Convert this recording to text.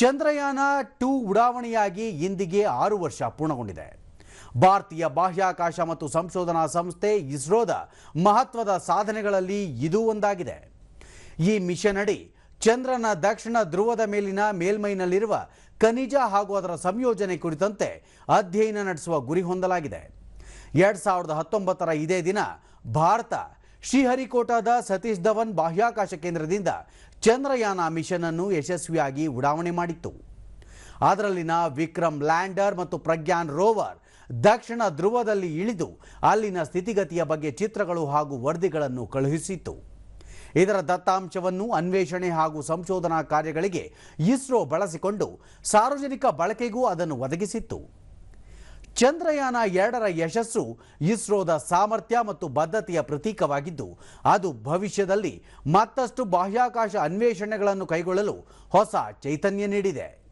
Chandrayaan to ಉಡಾವಣೆಯಾಗಿ ಇಂದಿಗೆ ಆರು ವರ್ಷ ಪೂರ್ಣಗೊಂಡಿದೆ. ಭಾರತೀಯ ಬಾಹ್ಯಾಕಾಶ ಮತ್ತು ಸಂಶೋಧನಾ ಸಂಸ್ಥೆ ಇಸ್ರೋದ ಮಹತ್ವದ ಸಾಧನೆಗಳಲ್ಲಿ ಇದೂ ಒಂದಾಗಿದೆ. ಈ ಮಿಷನ್ ಅಡಿ ಚಂದ್ರನ ದಕ್ಷಿಣ ಧ್ರುವದ ಮೇಲಿನ ಮೇಲ್ಮೈನಲ್ಲಿರುವ ಖನಿಜ ಹಾಗೂ ಅದರ ಸಂಯೋಜನೆ ಕುರಿತಂತೆ ಅಧ್ಯಯನ ನಡೆಸುವ ಗುರಿ ಹೊಂದಲಾಗಿದೆ. ಎರಡ್ ಸಾವಿರದ ಹತ್ತೊಂಬತ್ತರ ಇದೇ ದಿನ ಭಾರತ ಶ್ರೀಹರಿಕೋಟಾದ ಸತೀಶ್ ಧವನ್ ಬಾಹ್ಯಾಕಾಶ ಕೇಂದ್ರದಿಂದ ಚಂದ್ರಯಾನ ಮಿಷನ್ ಅನ್ನು ಯಶಸ್ವಿಯಾಗಿ ಉಡಾವಣೆ ಮಾಡಿತ್ತು. ಅದರಲ್ಲಿನ ವಿಕ್ರಮ್ ಲ್ಯಾಂಡರ್ ಮತ್ತು ಪ್ರಜ್ಞಾನ್ ರೋವರ್ ದಕ್ಷಿಣ ಧ್ರುವದಲ್ಲಿ ಇಳಿದು ಅಲ್ಲಿನ ಸ್ಥಿತಿಗತಿಯ ಬಗ್ಗೆ ಚಿತ್ರಗಳು ಹಾಗೂ ವರದಿಗಳನ್ನು ಕಳುಹಿಸಿತ್ತು. ಇದರ ದತ್ತಾಂಶವನ್ನು ಅನ್ವೇಷಣೆ ಹಾಗೂ ಸಂಶೋಧನಾ ಕಾರ್ಯಗಳಿಗೆ ಇಸ್ರೋ ಬಳಸಿಕೊಂಡು ಸಾರ್ವಜನಿಕ ಬಳಕೆಗೂ ಅದನ್ನು ಒದಗಿಸಿತ್ತು. ಚಂದ್ರಯಾನ ಎರಡರ ಯಶಸ್ಸು ಇಸ್ರೋದ ಸಾಮರ್ಥ್ಯ ಮತ್ತು ಬದ್ಧತೆಯ ಪ್ರತೀಕವಾಗಿದ್ದು, ಅದು ಭವಿಷ್ಯದಲ್ಲಿ ಮತ್ತಷ್ಟು ಬಾಹ್ಯಾಕಾಶ ಅನ್ವೇಷಣೆಗಳನ್ನು ಕೈಗೊಳ್ಳಲು ಹೊಸ ಚೈತನ್ಯ ನೀಡಿದೆ.